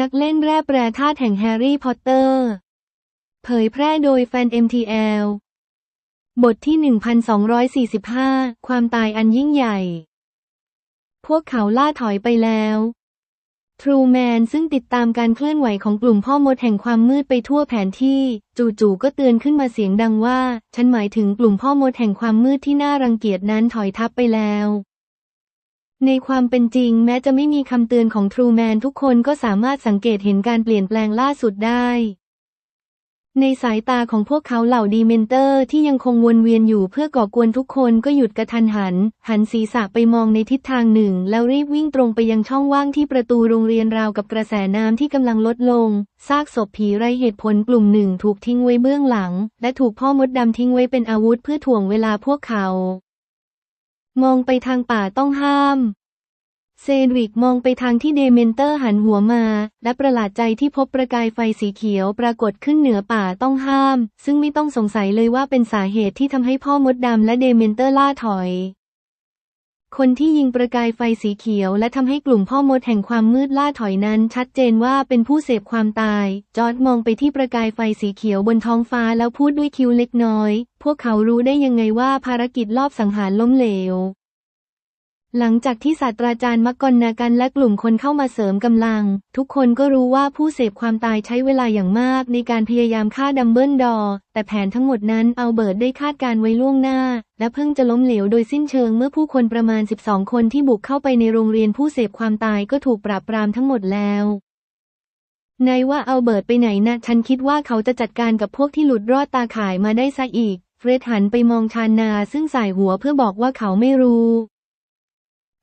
นักเล่นแร่แปรธาตุแห่งแฮร์รี่พอตเตอร์ เผยแพร่โดยแฟน MTL บทที่ 1245 ความตายอันยิ่งใหญ่ พวกเขาล่าถอยไปแล้ว ทรูแมนซึ่งติดตามการเคลื่อนไหวของกลุ่มพ่อมดแห่งความมืดไปทั่วแผนที่ จู่ๆก็เตือนขึ้นมาเสียงดังว่า ฉันหมายถึงกลุ่มพ่อมดแห่งความมืดที่น่ารังเกียจนั้นถอยทับไปแล้ว ในความเป็นจริงแม้จะไม่มีคำเตือนของทรูแมนทุกคนก็สามารถสังเกตเห็นการเปลี่ยนแปลงล่าสุดได้ ในสายตาของพวกเขาเหล่าดีเมนเตอร์ที่ยังคงวนเวียนอยู่เพื่อก่อกวนทุกคนก็หยุดกระทันหัน หันศีรษะไปมองในทิศทางหนึ่ง แล้วรีบวิ่งตรงไปยังช่องว่างที่ประตูโรงเรียนราวกับกระแสน้ำที่กำลังลดลง ซากศพผีไรเหตุผลกลุ่มหนึ่งถูกทิ้งไว้เบื้องหลัง และถูกพ่อมดดำทิ้งไว้เป็นอาวุธเพื่อถ่วงเวลาพวกเขา มองไปทางป่าต้องห้าม เซนริกมองไปทางที่เดเมนเตอร์หันหัวมา และประหลาดใจที่พบประกายไฟสีเขียวปรากฏขึ้นเหนือป่าต้องห้าม ซึ่งไม่ต้องสงสัยเลยว่าเป็นสาเหตุที่ทำให้พ่อมดดำและเดเมนเตอร์ล่าถอย คนที่ยิงประกายไฟสีเขียว และทำให้กลุ่มพ่อมดแห่งความมืดล่าถอยนั้น ชัดเจนว่าเป็นผู้เสพความตาย จอร์ดมองไปที่ประกายไฟสีเขียวบนท้องฟ้าแล้วพูดด้วยคิ้วเล็กน้อย พวกเขารู้ได้ยังไงว่าภารกิจลอบสังหารล้มเหลว หลังจากที่ศาสตราจารย์มกกอนนากันและกลุ่มคนเข้ามาเสริมกำลัง ทุกคนก็รู้ว่าผู้เสพความตายใช้เวลาอย่างมากในการพยายามฆ่าดัมเบิลดอร์แต่แผนทั้งหมดนั้นเอาเบิร์ดได้คาดการไว้ล่วงหน้า และเพิ่งจะล้มเหลวโดยสิ้นเชิงเมื่อผู้คนประมาณ 12 คนที่บุกเข้าไปในโรงเรียนผู้เสพความตายก็ถูกปราบปรามทั้งหมดแล้วนายว่าเอาเบิร์ดไปไหนนะฉันคิดว่าเขาจะจัดการกับพวกที่หลุดรอดตาข่ายมาได้ซะอีก เฟรดหันไปมองชานนาซึ่งสายหัวเพื่อบอกว่าเขาไม่รู้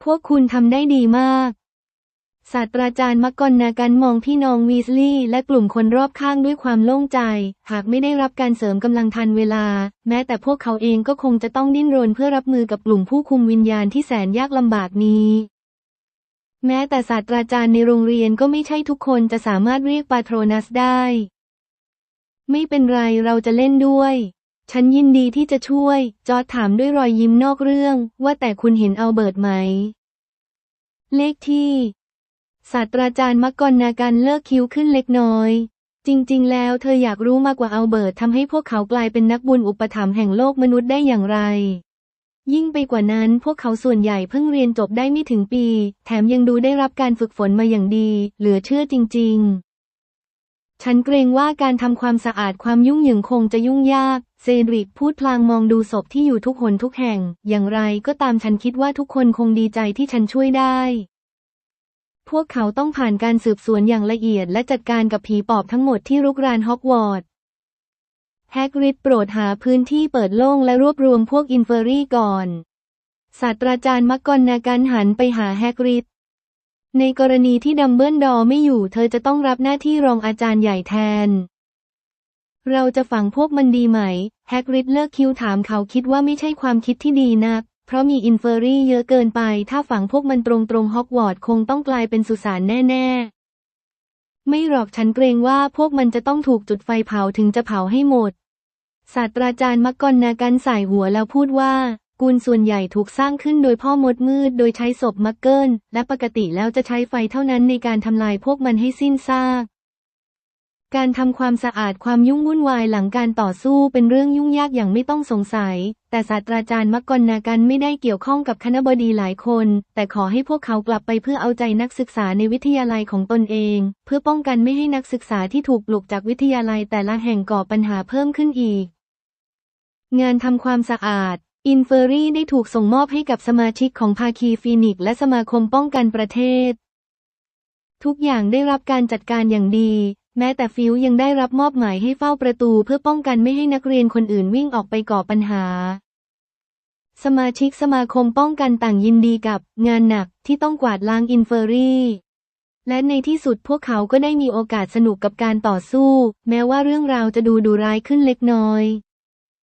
พวกคุณทำได้ดีมาก ศาสตราจารย์มกกอนนากันมองพี่น้องวีสลีย์และกลุ่มคนรอบข้างด้วยความโล่งใจ หากไม่ได้รับการเสริมกำลังทันเวลา แม้แต่พวกเขาเองก็คงจะต้องดิ้นรนเพื่อรับมือกับกลุ่มผู้คุมวิญญาณที่แสนยากลำบากนี้แม้แต่ศาสตราจารย์ในโรงเรียนก็ไม่ใช่ทุกคนจะสามารถเรียกปาโทรนัสได้ ไม่เป็นไรเราจะเล่นด้วย ฉันยินดีที่จะช่วย จอร์ดถามด้วยรอยยิ้มนอกเรื่อง ว่าแต่คุณเห็นอัลเบิร์ตไหม เลขที่ศาสตราจารย์มักกอนนากันเลิกคิ้วขึ้นเล็กน้อย จริง ๆ แล้วเธออยากรู้มากกว่าอัลเบิร์ตทำให้พวกเขากลายเป็นนักบุญอุปถัมภ์แห่งโลกมนุษย์ได้อย่างไร ยิ่งไปกว่านั้นพวกเขาส่วนใหญ่เพิ่งเรียนจบได้ไม่ถึงปี แถมยังดูได้รับการฝึกฝนมาอย่างดี เหลือเชื่อจริง ๆ ฉันเกรงว่าการทำความสะอาดความยุ่งเหยิงคงจะยุ่งยาก เซดริกพูดพลางมองดูศพที่อยู่ทุกหนทุกแห่ง อย่างไรก็ตามฉันคิดว่าทุกคนคงดีใจที่ฉันช่วยได้ พวกเขาต้องผ่านการสืบสวนอย่างละเอียดและจัดการกับผีปอบทั้งหมดที่รุกรานฮอกวอตส์แฮกริดโปรดหาพื้นที่เปิดโล่งและรวบรวมพวกอินเฟอรี่ก่อน ศาสตราจารย์มักกอนนากันหันไปหาแฮกริดในกรณีที่ดัมเบิลดอไม่อยู่ เธอจะต้องรับหน้าที่รองอาจารย์ใหญ่แทน เราจะฝังพวกมันดีไหม แฮกริดเลิกคิวถามเขาคิดว่าไม่ใช่ความคิดที่ดีนัก เพราะมีอินเฟอรี่เยอะเกินไป ถ้าฝังพวกมันตรงๆฮอกวอตส์คงต้องกลายเป็นสุสานแน่ ๆ ไม่หรอกฉันเกรงว่าพวกมันจะต้องถูกจุดไฟเผาถึงจะเผาให้หมด ศาสตราจารย์มักกอนนากันสายหัวแล้วพูดว่ากูลส่วนใหญ่ถูกสร้างขึ้นโดยพ่อมดมืด โดยใช้ศพมักเกิลและปกติแล้วจะใช้ไฟเท่านั้นในการทำลายพวกมันให้สิ้นซาก การทำความสะอาดความยุ่งวุ่นวายหลังการต่อสู้เป็นเรื่องยุ่งยากอย่างไม่ต้องสงสัย แต่ศาสตราจารย์มกกอนากันไม่ได้เกี่ยวข้องกับคณบดีหลายคน แต่ขอให้พวกเขากลับไปเพื่อเอาใจนักศึกษาในวิทยาลัยของตนเอง เพื่อป้องกันไม่ให้นักศึกษาที่ถูกปลุกจากวิทยาลัยแต่ละแห่งก่อปัญหาเพิ่มขึ้นอีก งานทำความสะอาดอินเฟอรี่ได้ถูกส่งมอบให้กับสมาชิกของภาคีฟีนิกและสมาคมป้องกันประเทศ ทุกอย่างได้รับการจัดการอย่างดี แม้แต่ฟิวยังได้รับมอบหมายให้เฝ้าประตูเพื่อป้องกันไม่ให้นักเรียนคนอื่นวิ่งออกไปก่อปัญหา สมาชิกสมาคมป้องกันต่างยินดีกับงานหนักที่ต้องกวาดล้างอินเฟอรี่ และในที่สุดพวกเขาก็ได้มีโอกาสสนุกกับการต่อสู้ แม้ว่าเรื่องราวจะดูดุร้ายขึ้นเล็กน้อย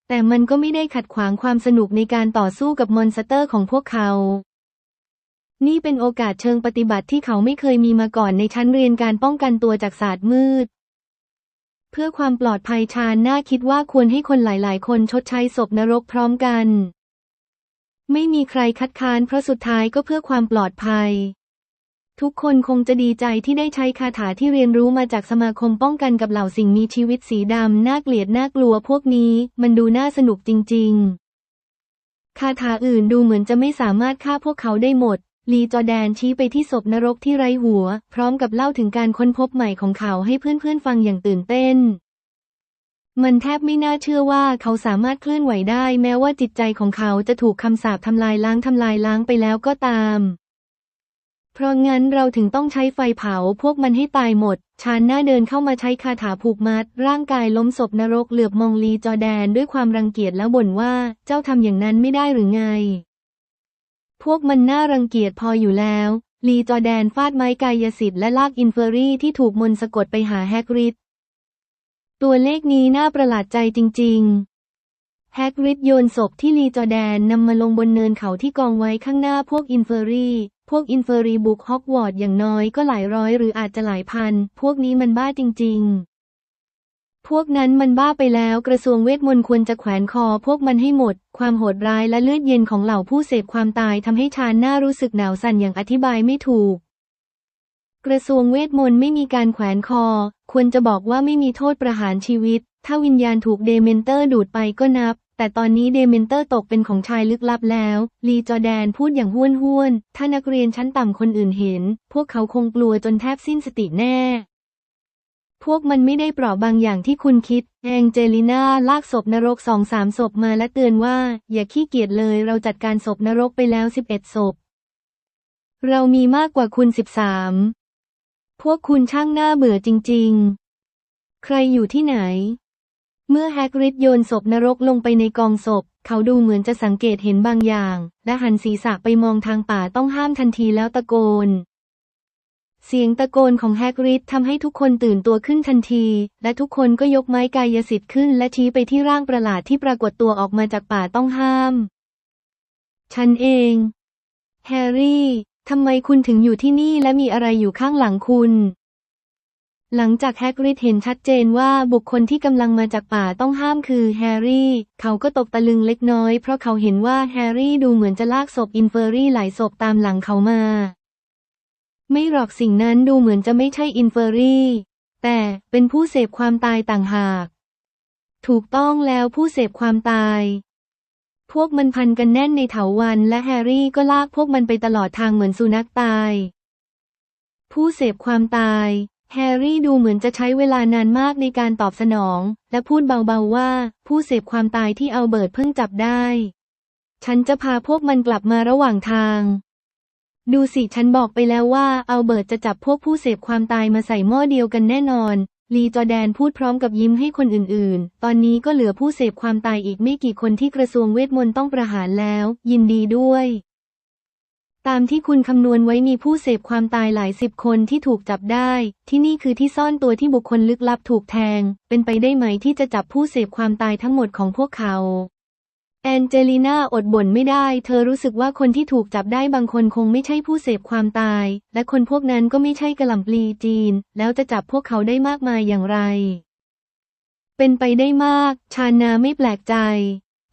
แต่มันก็ไม่ได้ขัดขวางความสนุกในการต่อสู้กับมอนสเตอร์ของพวกเขา นี่เป็นโอกาสเชิงปฏิบัติที่เขาไม่เคยมีมาก่อนในชั้นเรียนการป้องกันตัวจากศาสตร์มืด เพื่อความปลอดภัยชาญน่าคิดว่าควรให้คนหลายๆ คนชดใช้ศพนรกพร้อมกัน ไม่มีใครคัดค้านเพราะสุดท้ายก็เพื่อความปลอดภัย ทุกคนคงจะดีใจที่ได้ใช้คาถาที่เรียนรู้มาจากสมาคมป้องกันกับเหล่าสิ่งมีชีวิตสีดำน่าเกลียดน่ากลัวพวกนี้ มันดูน่าสนุกจริง ๆ คาถาอื่นดูเหมือนจะไม่สามารถฆ่าพวกเขาได้หมด ลีจอแดนชี้ไปที่ศพนรกที่ไร้หัว พร้อมกับเล่าถึงการค้นพบใหม่ของเขาให้เพื่อนๆฟังอย่างตื่นเต้น มันแทบไม่น่าเชื่อว่าเขาสามารถเคลื่อนไหวได้ แม้ว่าจิตใจของเขาจะถูกคำสาปทำลายล้างทำลายล้างไปแล้วก็ตาม เพราะงั้นเราถึงต้องใช้ไฟเผาพวกมันให้ตายหมด ชานหน้าเดินเข้ามาใช้คาถาผูกมัด ร่างกายล้มศพนรกเหลือบมองลีจอแดนด้วยความรังเกียจแล้วบ่นว่าเจ้าทำอย่างนั้นไม่ได้หรือไง พวกมันน่ารังเกียจพออยู่แล้ว ลีจอแดนฟาดไม้กายสิทธิ์และลากอินเฟอรี่ที่ถูกมนสะกดไปหาแฮกริด ตัวเลขนี้น่าประหลาดใจจริง ๆ แฮกริดโยนศพที่ลีจอแดนนำมาลงบนเนินเขาที่กองไว้ข้างหน้าพวกอินเฟอรี่ พวกอินเฟอรี่บุกฮอกวอตส์อย่างน้อยก็หลายร้อยหรืออาจจะหลายพัน พวกนี้มันบ้าจริง ๆ พวกนั้นมันบ้าไปแล้วกระทรวงเวทมนต์ควรจะแขวนคอพวกมันให้หมด ความโหดร้ายและเลือดเย็นของเหล่าผู้เสพความตายทำให้ชานหน้ารู้สึกหนาวสั่นอย่างอธิบายไม่ถูก กระทรวงเวทมนต์ไม่มีการแขวนคอ ควรจะบอกว่าไม่มีโทษประหารชีวิต ถ้าวิญญาณถูกเดเมนเตอร์ดูดไปก็นับ แต่ตอนนี้เดเมนเตอร์ตกเป็นของชายลึกลับแล้ว ลีจอแดนพูดอย่างห้วนห้วนถ้านักเรียนชั้นต่ำคนอื่นเห็น พวกเขาคงกลัวจนแทบสิ้นสติแน่ พวกมันไม่ได้เปราะบางอย่างที่คุณคิด แองเจลิน่าลากศพนรกสองสามศพมาและเตือนว่า อย่าขี้เกียจเลยเราจัดการศพนรกไปแล้วสิบเอ็ดศพ เรามีมากกว่าคุณสิบสามพวกคุณช่างหน่าเบื่อจริง ๆ ใครอยู่ที่ไหน เมื่อแฮกริดโยนศพนรกลงไปในกองศพ เขาดูเหมือนจะสังเกตเห็นบางอย่าง และหันศีรษะไปมองทางป่าต้องห้ามทันทีแล้วตะโกน เสียงตะโกนของแฮกริดทำให้ทุกคนตื่นตัวขึ้นทันที และทุกคนก็ยกไม้กายสิทธิ์ขึ้น และชี้ไปที่ร่างประหลาดที่ปรากฏตัวออกมาจากป่าต้องห้าม ฉันเอง แฮร์รี่ทำไมคุณถึงอยู่ที่นี่และมีอะไรอยู่ข้างหลังคุณ หลังจากแฮกริดเห็นชัดเจนว่าบุคคลที่กำลังมาจากป่าต้องห้ามคือแฮร์รี่ เขาก็ตกตะลึงเล็กน้อยเพราะเขาเห็นว่าแฮร์รี่ดูเหมือนจะลากศพอินเฟอรี่หลายศพตามหลังเขามา ไม่หรอกสิ่งนั้นดูเหมือนจะไม่ใช่อินเฟอรี่ แต่เป็นผู้เสพความตายต่างหาก ถูกต้องแล้วผู้เสพความตาย พวกมันพันกันแน่นในเถาวันและแฮร์รี่ก็ลากพวกมันไปตลอดทางเหมือนสุนัขตาย ผู้เสพความตาย แฮร์รี่ดูเหมือนจะใช้เวลานานมากในการตอบสนอง และพูดเบาๆว่า ผู้เสพความตายที่เอาเบิร์ตเพิ่งจับได้ ฉันจะพาพวกมันกลับมาระหว่างทาง ดูสิฉันบอกไปแล้วว่าเอาเบิร์ตจะจับพวกผู้เสพความตายมาใส่หม้อเดียวกันแน่นอน ลีจอแดนพูดพร้อมกับยิ้มให้คนอื่นๆ ตอนนี้ก็เหลือผู้เสพความตายอีกไม่กี่คนที่กระทรวงเวทมนต์ต้องประหารแล้ว ยินดีด้วย ตามที่คุณคำนวณไว้มีผู้เสพความตายหลายสิบคนที่ถูกจับได้ ที่นี่คือที่ซ่อนตัวที่บุคคลลึกลับถูกแทง เป็นไปได้ไหมที่จะจับผู้เสพความตายทั้งหมดของพวกเขา แอนเจลิน่าอดบ่นไม่ได้ เธอรู้สึกว่าคนที่ถูกจับได้บางคนคงไม่ใช่ผู้เสพความตาย และคนพวกนั้นก็ไม่ใช่กระหล่ำปลีจีน แล้วจะจับพวกเขาได้มากมายอย่างไร เป็นไปได้มาก ชานาไม่แปลกใจ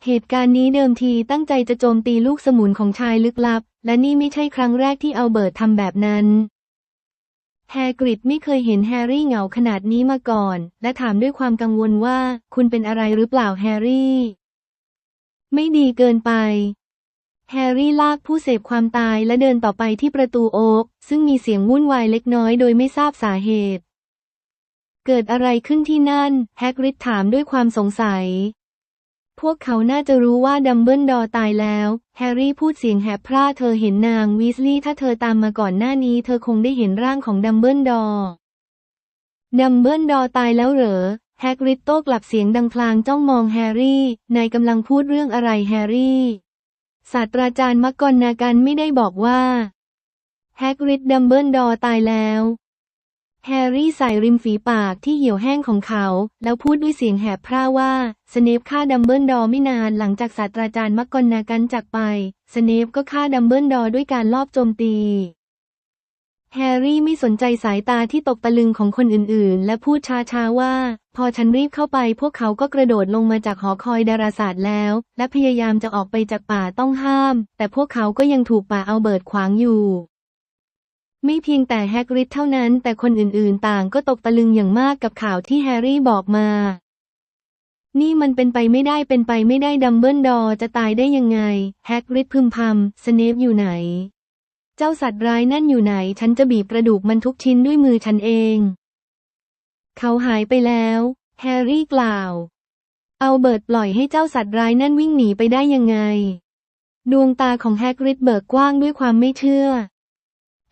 เหตุการณ์นี้เดิมทีตั้งใจจะโจมตีลูกสมุนของชายลึกลับ และนี่ไม่ใช่ครั้งแรกที่เอาเบิร์ตทำแบบนั้นแฮกริดไม่เคยเห็นแฮร์รี่เหงาขนาดนี้มาก่อน และถามด้วยความกังวลว่า คุณเป็นอะไรหรือเปล่าแฮร์รี่ ไม่ดีเกินไป แฮร์รี่ลากผู้เสพความตายและเดินต่อไปที่ประตูโอ๊กซึ่งมีเสียงวุ่นวายเล็กน้อยโดยไม่ทราบสาเหตุ เกิดอะไรขึ้นที่นั่น แฮกริดถามด้วยความสงสัย พวกเขาน่าจะรู้ว่าดัมเบิลดอร์ตายแล้ว แฮร์รี่พูดเสียงแหบพร่าเธอเห็นนางวีสลีย์ถ้าเธอตามมาก่อนหน้านี้ เธอคงได้เห็นร่างของดัมเบิลดอร์ดัมเบิลดอร์ตายแล้วเหรอ แฮกริดโต้กลับเสียงดังพลางจ้องมองแฮร์รี่ นายกำลังพูดเรื่องอะไรแฮร์รี่ ศาสตราจารย์มักกอนนากันไม่ได้บอกว่า แฮกริดดัมเบิลดอร์ตายแล้ว แฮร์รี่ใส่ริมฝีปากที่เหี่ยวแห้งของเขา แล้วพูดด้วยเสียงแหบพร่าว่า สเนปฆ่าดัมเบิลดอร์ไม่นานหลังจากศาสตราจารย์มักกอนนากันจากไป สเนปก็ฆ่าดัมเบิลดอร์ด้วยการลอบโจมตี แฮร์รี่ไม่สนใจสายตาที่ตกตะลึงของคนอื่นๆ และพูดช้าๆว่า พอฉันรีบเข้าไปพวกเขาก็กระโดดลงมาจากหอคอยดาราศาสตร์แล้ว และพยายามจะออกไปจากป่าต้องห้าม แต่พวกเขาก็ยังถูกป่าเอาเบิร์ตขวางอยู่ ไม่เพียงแต่แฮกริดเท่านั้น แต่คนอื่นๆ ต่างก็ตกตะลึงอย่างมากกับข่าวที่แฮร์รี่บอกมา นี่มันเป็นไปไม่ได้เป็นไปไม่ได้ดัมเบิลดอร์จะตายได้ยังไง แฮกริดพึมพำสเนปอยู่ไหน เจ้าสัตว์ร้ายนั่นอยู่ไหน ฉันจะบีบกระดูกมันทุกชิ้นด้วยมือฉันเอง เขาหายไปแล้ว แฮร์รี่กล่าว เอาเบิร์ตปล่อยให้เจ้าสัตว์ร้ายนั่นวิ่งหนีไปได้ยังไง ดวงตาของแฮกริดเบิกกว้างด้วยความไม่เชื่อ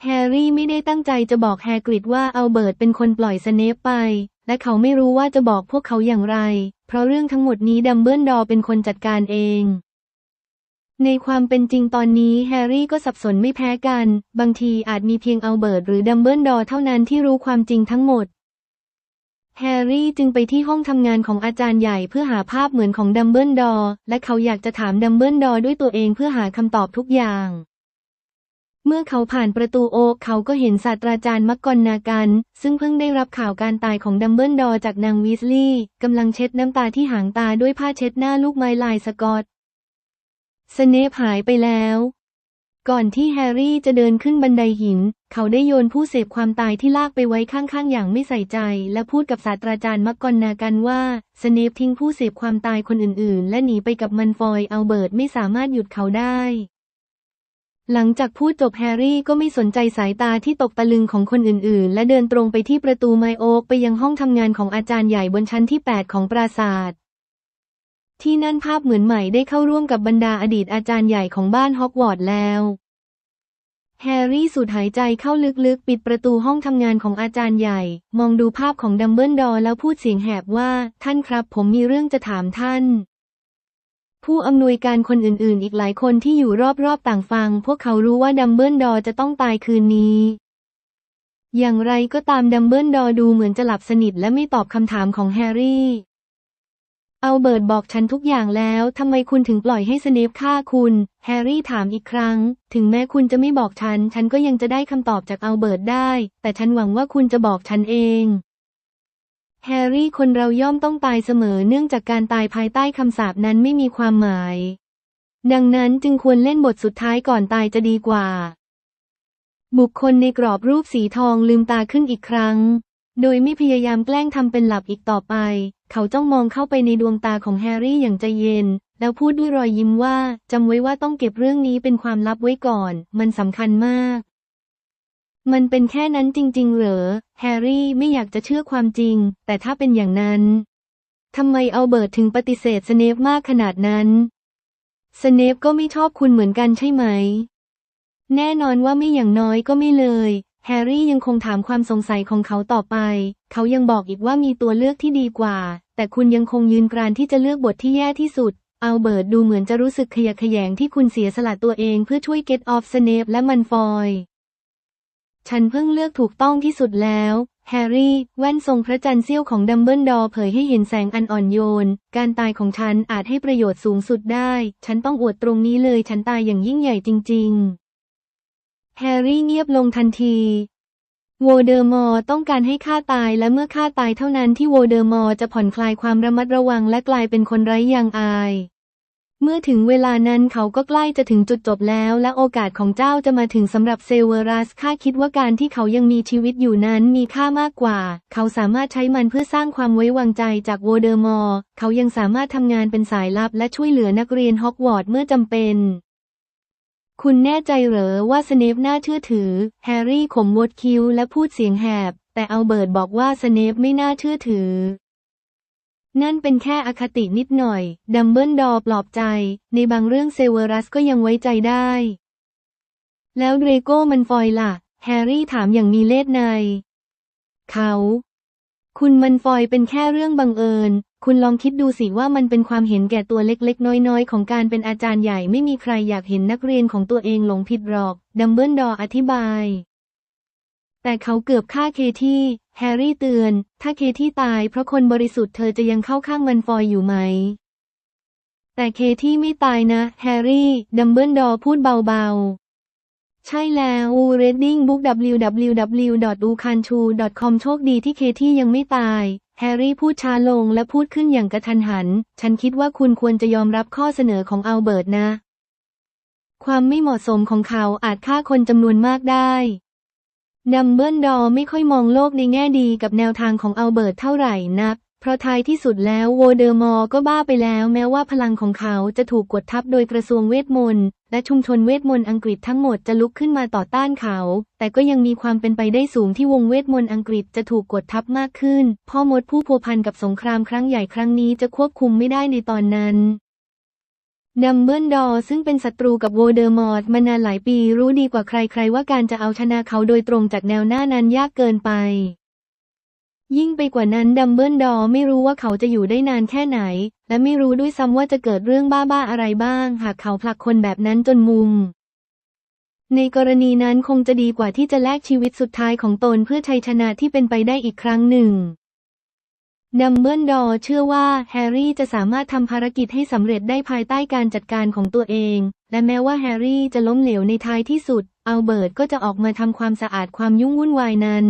แฮร์รี่ไม่ได้ตั้งใจจะบอกแฮกริดว่าเอาเบิร์ตเป็นคนปล่อยสเนปไป และเขาไม่รู้ว่าจะบอกพวกเขาอย่างไร เพราะเรื่องทั้งหมดนี้ดัมเบิลดอร์เป็นคนจัดการเอง ในความเป็นจริงตอนนี้แฮร์รี่ก็สับสนไม่แพ้กัน บางทีอาจมีเพียงเอาเบิร์ตหรือดัมเบิลดอร์เท่านั้นที่รู้ความจริงทั้งหมด แฮร์รี่จึงไปที่ห้องทำงานของอาจารย์ใหญ่เพื่อหาภาพเหมือนของดัมเบิลดอร์และเขาอยากจะถามดัมเบิลดอร์ด้วยตัวเองเพื่อหาคำตอบทุกอย่าง เมื่อเขาผ่านประตูโอ๊กเขาก็เห็นศาสตราจารย์มักกอนนากัน ซึ่งเพิ่งได้รับข่าวการตายของดัมเบิลดอร์จากนางวีสลีย์กำลังเช็ดน้ำตาที่หางตาด้วยผ้าเช็ดหน้าลูกไม้ลายสกอต สเนปหายไปแล้ว ก่อนที่แฮร์รี่จะเดินขึ้นบันไดหิน เขาได้โยนผู้เสพความตายที่ลากไปไว้ข้างๆ อย่างไม่ใส่ใจ และพูดกับศาสตราจารย์มักกอนนากันว่า สเนปทิ้งผู้เสพความตายคนอื่นๆ และหนีไปกับมันฟอยอัลเบิร์ตไม่สามารถหยุดเขาได้หลังจากพูดจบแฮร์รี่ก็ไม่สนใจสายตาที่ตกตะลึงของคนอื่นๆ และเดินตรงไปที่ประตูไมโอกไปยังห้องทำงานของอาจารย์ใหญ่บนชั้นที่ 8 ของปราสาท ที่นั่นภาพเหมือนใหม่ได้เข้าร่วมกับบรรดาอดีตอาจารย์ใหญ่ของบ้านฮอกวอตส์แล้ว แฮร์รี่สูดหายใจเข้าลึกๆ ปิดประตูห้องทำงานของอาจารย์ใหญ่ มองดูภาพของดัมเบิลดอร์แล้วพูดเสียงแหบว่า ท่านครับ ผมมีเรื่องจะถามท่าน ผู้อำนวยการคนอื่นๆ อีกหลายคนที่อยู่รอบๆต่างฟัง พวกเขารู้ว่าดัมเบิลดอร์จะต้องตายคืนนี้อย่างไรก็ตามดัมเบิลดอร์ดูเหมือนจะหลับสนิทและไม่ตอบคำถามของแฮร์รี่ เอาเบิร์ตบอกฉันทุกอย่างแล้วทำไมคุณถึงปล่อยให้สเนปฆ่าคุณ แฮร์รี่ถามอีกครั้ง ถึงแม้คุณจะไม่บอกฉัน ฉันก็ยังจะได้คำตอบจากเอาเบิร์ตได้ แต่ฉันหวังว่าคุณจะบอกฉันเองแฮร์รี่คนเราย่อมต้องตายเสมอเนื่องจากการตายภายใต้คำสาปนั้นไม่มีความหมาย ดังนั้นจึงควรเล่นบทสุดท้ายก่อนตายจะดีกว่า บุคคลในกรอบรูปสีทองลืมตาขึ้นอีกครั้ง โดยไม่พยายามแกล้งทำเป็นหลับอีกต่อไป เขาจ้องมองเข้าไปในดวงตาของแฮร์รี่อย่างใจเย็น แล้วพูดด้วยรอยยิ้มว่าจำไว้ว่าต้องเก็บเรื่องนี้เป็นความลับไว้ก่อน มันสำคัญมาก มันเป็นแค่นั้นจริง ๆ เหรอ แฮร์รี่ไม่อยากจะเชื่อความจริง แต่ถ้าเป็นอย่างนั้นทำไมเอาเบิร์ตถึงปฏิเสธสเนปมากขนาดนั้น สเนปก็ไม่ชอบคุณเหมือนกันใช่ไหม แน่นอนว่าไม่อย่างน้อยก็ไม่เลย แฮร์รี่ยังคงถามความสงสัยของเขาต่อไป เขายังบอกอีกว่ามีตัวเลือกที่ดีกว่า แต่คุณยังคงยืนกรานที่จะเลือกบทที่แย่ที่สุด อัลเบิร์ตดูเหมือนจะรู้สึกขยะแขยงที่คุณเสียสละตัวเองเพื่อช่วยเกตออฟสเนปและมันฟอย ฉันเพิ่งเลือกถูกต้องที่สุดแล้ว แฮร์รี่ แว่นทรงพระจันทร์เสี้ยวของดัมเบิลดอร์เผยให้เห็นแสงอันอ่อนโยน การตายของฉันอาจให้ประโยชน์สูงสุดได้ ฉันต้องอวดตรงนี้เลย ฉันตายอย่างยิ่งใหญ่จริง ๆ แฮร์รี่เงียบลงทันที โวเดอร์มอร์ต้องการให้ข้าตายและเมื่อข้าตายเท่านั้นที่โวเดอร์มอร์จะผ่อนคลายความระมัดระวังและกลายเป็นคนไร้ยางอาย เมื่อถึงเวลานั้นเขาก็ใกล้จะถึงจุดจบแล้ว และโอกาสของเจ้าจะมาถึงสำหรับเซเวอรัสข้าคิดว่าการที่เขายังมีชีวิตอยู่นั้นมีค่ามากกว่า เขาสามารถใช้มันเพื่อสร้างความไว้วางใจจากโวเดอร์มอร์เขายังสามารถทำงานเป็นสายลับและช่วยเหลือนักเรียนฮอกวอตส์เมื่อจำเป็น คุณแน่ใจเหรอว่าสเนปน่าเชื่อถือ แฮร์รี่ขมวดคิ้วและพูดเสียงแหบ แต่อัลเบิร์ตบอกว่าสเนปไม่น่าเชื่อถือ นั่นเป็นแค่อคตินิดหน่อย ดัมเบิลดอร์ปลอบใจ ในบางเรื่องเซเวอรัสก็ยังไว้ใจได้ แล้วเดรโก้มันฟอยล่ะ แฮร์รี่ถามอย่างมีเล่ห์ใน เขา คุณมันฟอยเป็นแค่เรื่องบังเอิญ คุณลองคิดดูสิว่ามันเป็นความเห็นแก่ตัวเล็กๆ น้อยๆ ของการเป็นอาจารย์ใหญ่ไม่มีใครอยากเห็นนักเรียนของตัวเองหลงผิดหรอก ดัมเบิลดอร์อธิบาย แต่เขาเกือบฆ่าเคที่ แฮร์รี่เตือน ถ้าเคที่ตายเพราะคนบริสุทธิ์เธอจะยังเข้าข้างมันฟอยอยู่ไหม แต่เคที่ไม่ตายนะ แฮร์รี่ ดัมเบิลดอร์พูดเบาๆ ใช่แล้วอู reading book www.ukanchu.com โชคดีที่เคที่ยังไม่ตาย แฮร์รี่พูดช้าลงและพูดขึ้นอย่างกระทันหัน ฉันคิดว่าคุณควรจะยอมรับข้อเสนอของอัลเบิร์ตนะ ความไม่เหมาะสมของเขาอาจฆ่าคนจำนวนมากได้ดัมเบิลดอไม่ค่อยมองโลกในแง่ดีกับแนวทางของอัลเบิร์ตเท่าไหร่นัก เพราะท้ายที่สุดแล้วโวเดอร์มอร์ก็บ้าไปแล้วแม้ว่าพลังของเขาจะถูกกดทับโดยกระทรวงเวทมนต์ และชุมชนเวทมนต์อังกฤษทั้งหมดจะลุกขึ้นมาต่อต้านเขา แต่ก็ยังมีความเป็นไปได้สูงที่วงเวทมนต์อังกฤษจะถูกกดทับมากขึ้น พ่อมดผู้พัวพันกับสงครามครั้งใหญ่ครั้งนี้จะควบคุมไม่ได้ในตอนนั้นดัมเบิลดอร์ซึ่งเป็นศัตรูกับโวเดอร์มอร์มานานหลายปีรู้ดีกว่าใครๆว่าการจะเอาชนะเขาโดยตรงจากแนวหน้านั้นยากเกินไป ยิ่งไปกว่านั้นดัมเบิลดอร์ไม่รู้ว่าเขาจะอยู่ได้นานแค่ไหน และไม่รู้ด้วยซ้ำว่าจะเกิดเรื่องบ้าๆอะไรบ้าง หากเขาผลักคนแบบนั้นจนมุม ในกรณีนั้นคงจะดีกว่าที่จะแลกชีวิตสุดท้ายของตนเพื่อชัยชนะที่เป็นไปได้อีกครั้งหนึ่งดัมเบิลดอร์เชื่อว่าแฮร์รี่จะสามารถทำภารกิจให้สำเร็จได้ภายใต้การจัดการของตัวเอง และแม้ว่าแฮร์รี่จะล้มเหลวในท้ายที่สุด อัลเบิร์ตก็จะออกมาทำความสะอาดความยุ่งวุ่นวายนั้น